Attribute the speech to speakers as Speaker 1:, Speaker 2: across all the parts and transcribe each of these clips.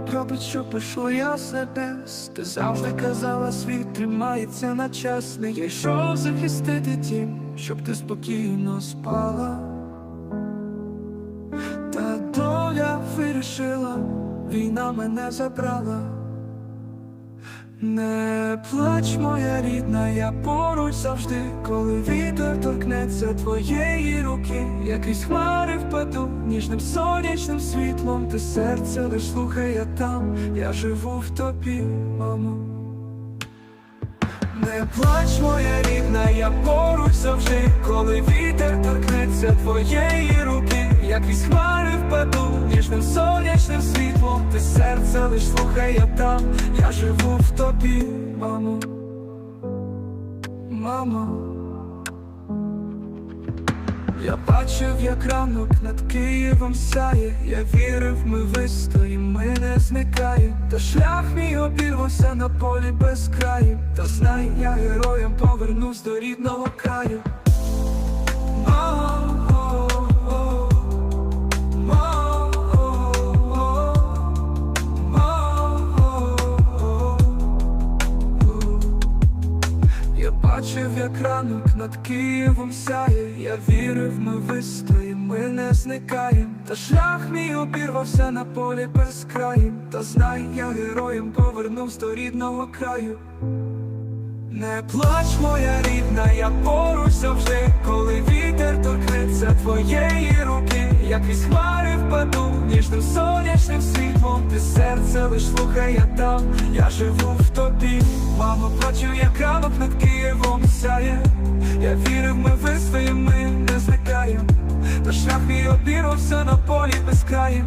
Speaker 1: мама пробить, що пишу я себе. Ти завжди казала, світ тримається на час. Не я йшов захистити тім, щоб ти спокійно спала. Та доля вирішила, війна мене забрала не плач, моя рідна, я поруч завжди, коли вітер торкнеться твоєї руки, якісь хмари впаду ніжним сонячним світлом, ти серце лиш слухай, я там, я живу в тобі, мамо. Не плач, моя рідна, я поруч завжди, коли вітер торкнеться твоєї руки, якісь хмари впаду ніжним сонячним світлом, ти серце лиш слухай, я там, я живу в тобі, мамо, мамо. Я бачив, як ранок над Києвом сяє, я вірив, ми вистоїм, ми не зникаєм Та шлях мій обірвався на полі без краю. Та знай, я героєм повернусь до рідного краю бачив, як ранок над Києвом сяє, я вірив, ми вистоїм, ми не зникаєм, та шлях мій обірвався на полі без та знай, я героєм повернусь до рідного краю. Не плач, моя рідна, я поруч завжди, коли вітер торкнеться твоєї руки, якісь хмари впаду ніжним сонячним світлом, ти серце лиш слухай, я там, я живу в тобі, мамо, плачу, як ранок над Києвом сяє, я вірив, ми вистоїм, ми не зникаєм, та шлях мій обірвався на полі без краю.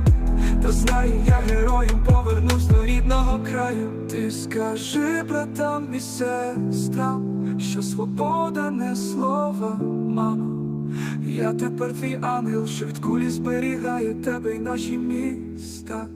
Speaker 1: Та знай, я героєм повернусь до рідного краю. Ти скажи братам і сестрам, що свобода не слова, мамо. Я тепер твій ангел, що від кулі зберігає тебе і наші міста.